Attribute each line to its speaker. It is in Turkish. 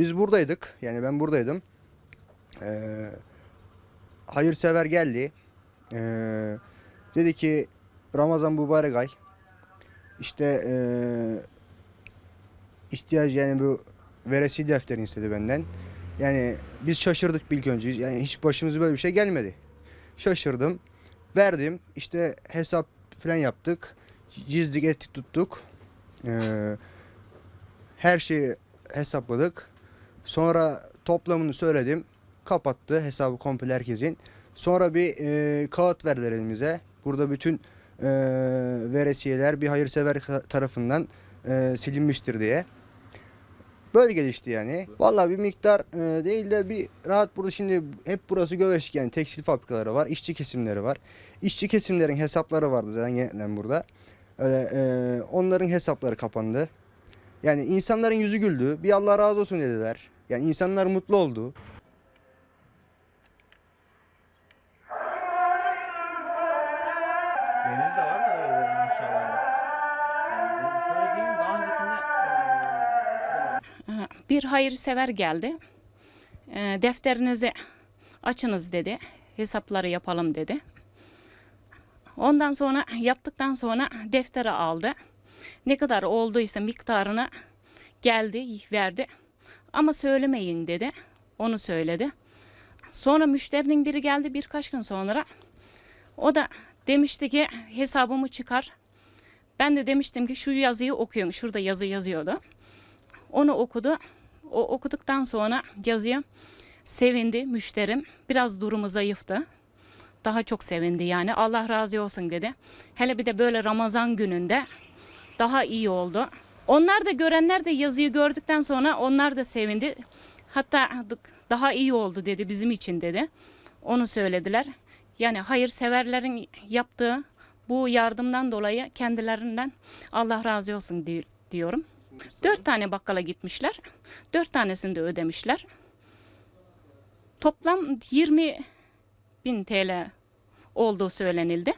Speaker 1: Biz buradaydık. Yani ben buradaydım. Ee, hayırsever geldi. Ee, dedi ki Ramazan mübarek ay. İşte ee, ihtiyaç yani bu veresi defterini istedi benden. Yani biz şaşırdık ilk önce. Yani hiç başımıza böyle bir şey gelmedi. Şaşırdım. Verdim. İşte hesap falan yaptık. Cizdik ettik tuttuk. Ee, her şeyi hesapladık. Sonra toplamını söyledim. Kapattı hesabı komple herkesin. Sonra bir e, kağıt verdiler elimize. Burada bütün e, veresiyeler bir hayırsever tarafından e, silinmiştir diye. Böyle gelişti yani. Vallahi bir miktar e, değil de bir rahat burada şimdi hep burası Göveşik yani tekstil fabrikaları var, işçi kesimleri var. İşçi kesimlerin hesapları vardı zaten genelen burada. Öyle, e, onların hesapları kapandı. Yani insanların yüzü güldü. Bir Allah razı olsun dediler. Yani insanlar mutlu oldu.
Speaker 2: Deniz de var da oraların aşağılarda. Yani şöyle diyeyim daha öncesinde şurada
Speaker 3: Bir hayırsever geldi. E, defterinizi açınız dedi. Hesapları yapalım dedi. Ondan sonra yaptıktan sonra defteri aldı. Ne kadar olduysa miktarını geldi, verdi. Ama söylemeyin dedi. Onu söyledi. Sonra müşterinin biri geldi birkaç gün sonra. O da demişti ki hesabımı çıkar. Ben de demiştim ki şu yazıyı okuyun. Şurada yazı yazıyordu. Onu okudu. O okuduktan sonra yazıya sevindi müşterim. Biraz durumu zayıftı. Daha çok sevindi yani. Allah razı olsun dedi. Hele bir de böyle Ramazan gününde daha iyi oldu. Onlar da görenler de yazıyı gördükten sonra onlar da sevindi. Hatta daha iyi oldu dedi bizim için dedi. Onu söylediler. Yani hayırseverlerin yaptığı bu yardımdan dolayı kendilerinden Allah razı olsun di- diyorum. Dört tane bakkala gitmişler. Dört tanesini de ödemişler. Toplam 20 bin TL olduğu söylenildi.